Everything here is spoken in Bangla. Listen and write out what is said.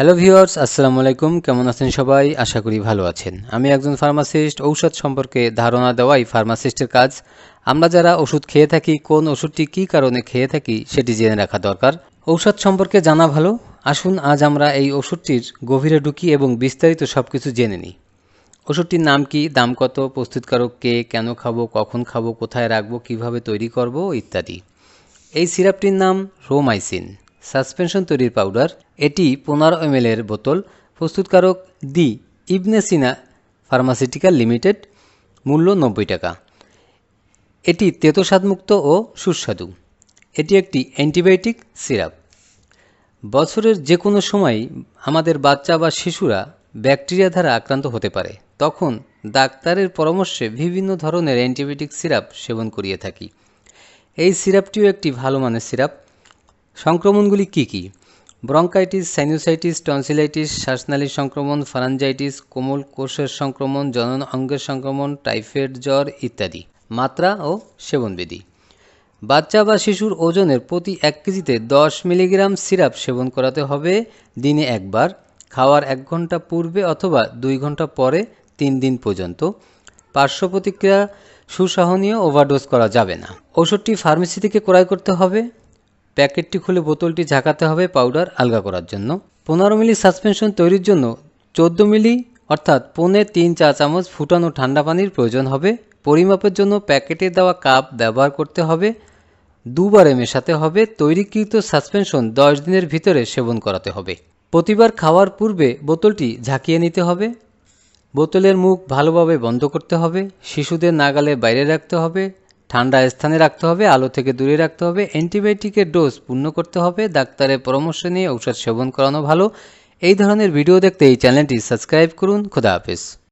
হ্যালো ভিউয়ার্স আসসালামু আলাইকুম কেমন আছেন সবাই? আশা করি ভালো আছেন। আমি একজন ফার্মাসিস্ট ঔষধ সম্পর্কে ধারণা দেওয়াই ফার্মাসিস্টের কাজ। আমরা যারা ওষুধ খেয়ে থাকি, কোন ওষুধটি কী কারণে খেয়ে থাকি, সেটি জেনে রাখা দরকার। ঔষধ সম্পর্কে জানা ভালো? আসুন, আজ আমরা এই ওষুধটির গভীরে ঢুকি এবং বিস্তারিত সব কিছু জেনে নিই। ওষুধটির নাম কি, দাম কত, প্রস্তুতকারক কে, কেন খাব, কখন খাব, কোথায় রাখব, কীভাবে তৈরি করব, ইত্যাদি। এই সিরাপটির নাম রোমাইসিন। সাসপেনশন তৈরির পাউডার, এটি পনেরো এম এর বোতল, প্রস্তুতকারক দি ইবনে সিনা ফার্মাসিউটিক্যাল লিমিটেড, মূল্য নব্বই টাকা। এটি তেতোস্বাদমুক্ত ও সুস্বাদু। এটি একটি অ্যান্টিবায়োটিক সিরাপ। বছরের যে কোনো সময় আমাদের বাচ্চা বা শিশুরা ব্যাকটেরিয়া দ্বারা আক্রান্ত হতে পারে। তখন ডাক্তারের পরামর্শে বিভিন্ন ধরনের অ্যান্টিবায়োটিক সিরাপ সেবন করিয়ে থাকি। এই সিরাপটিও একটি ভালো মানের সিরাপ। সংক্রমণগুলি কি কি? ব্রঙ্কাইটিস, সাইনোসাইটিস, টনসিলাইটিস শ্বাসনালীর সংক্রমণ ফারাঞ্জাইটিস কোমল কোষের সংক্রমণ, জনন অঙ্গের সংক্রমণ, টাইফয়েড জ্বর ইত্যাদি। মাত্রা ও সেবনবিধি। বাচ্চা বা শিশুর ওজনের প্রতি এক কেজিতে দশ মিলিগ্রাম সিরাপ সেবন করাতে হবে দিনে একবার, খাওয়ার এক ঘণ্টা পূর্বে অথবা দুই ঘণ্টা পরে তিন দিন পর্যন্ত। পার্শ্ব প্রতিক্রিয়া সুসহনীয় ওভারডোজ করা যাবে না। ওষুধটি ফার্মেসি থেকে ক্রয় করতে হবে। প্যাকেটটি খুলে বোতলটি ঝাঁকাতে হবে পাউডার আলগা করার জন্য। পনেরো মিলি সাসপেনশন তৈরির জন্য চোদ্দ মিলি, অর্থাৎ পৌনে তিন চা চামচ ফুটানো ঠান্ডা পানির প্রয়োজন হবে। পরিমাপের জন্য প্যাকেটে দেওয়া কাপ ব্যবহার করতে হবে। দুবারে মেশাতে হবে। তৈরিকৃত সাসপেনশন দশ দিনের ভিতরে সেবন করাতে হবে। প্রতিবার খাওয়ার পূর্বে বোতলটি ঝাঁকিয়ে নিতে হবে। বোতলের মুখ ভালোভাবে বন্ধ করতে হবে। শিশুদের নাগালে বাইরে রাখতে হবে। ঠান্ডা স্থানে রাখতে হবে, আলো থেকে দূরে রাখতে হবে, অ্যান্টিবায়োটিকের ডোজ পূর্ণ করতে হবে, ডাক্তারের পরামর্শ নিয়ে ঔষধ সেবন করানো ভালো। এই ধরনের ভিডিও দেখতে এই চ্যানেলটি সাবস্ক্রাইব করুন, খোদা হাফেজ।